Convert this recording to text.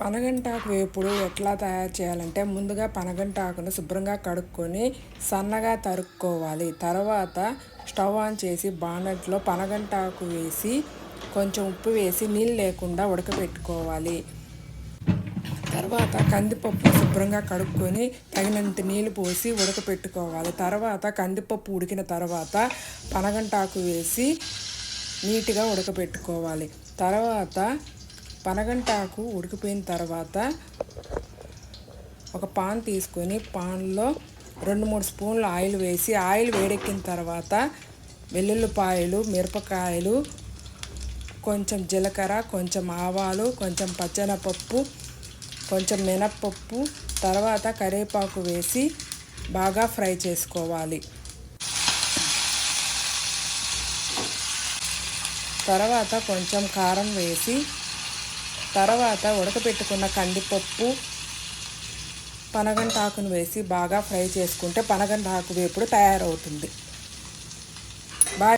పనగంటాకు వేపుడు ఎట్లా తయారు చేయాలంటే ముందుగా పనగంటాకును శుభ్రంగా కడుక్కొని సన్నగా తరుక్కోవాలి. తర్వాత స్టవ్ ఆన్ చేసి బాణట్లో పనగంటాకు వేసి కొంచెం ఉప్పు వేసి నీళ్ళు లేకుండా ఉడకబెట్టుకోవాలి తర్వాత కందిపప్పు శుభ్రంగా కడుక్కొని తగినంత నీళ్ళు పోసి ఉడకపెట్టుకోవాలి. తర్వాత కందిపప్పు ఉడికిన తర్వాత పనగంటాకు వేసి నీట్గా ఉడకపెట్టుకోవాలి. తర్వాత పనగంటాకు ఉడికిపోయిన తర్వాత ఒక పాన్ తీసుకొని పాన్లో రెండు మూడు స్పూన్లు ఆయిల్ వేసి ఆయిల్ వేడెక్కిన తర్వాత వెల్లుల్లిపాయలు మిరపకాయలు కొంచెం జీలకర్ర కొంచెం ఆవాలు కొంచెం పచ్చెనపప్పు కొంచెం మినప్పప్పు తర్వాత కరివేపాకు వేసి బాగా ఫ్రై చేసుకోవాలి. తర్వాత కొంచెం కారం వేసి తర్వాత ఉడకపెట్టుకున్న కందిపప్పు పనగంటాకును వేసి బాగా ఫ్రై చేసుకుంటే పనగంటాకు వేపుడు తయారవుతుంది. బాగా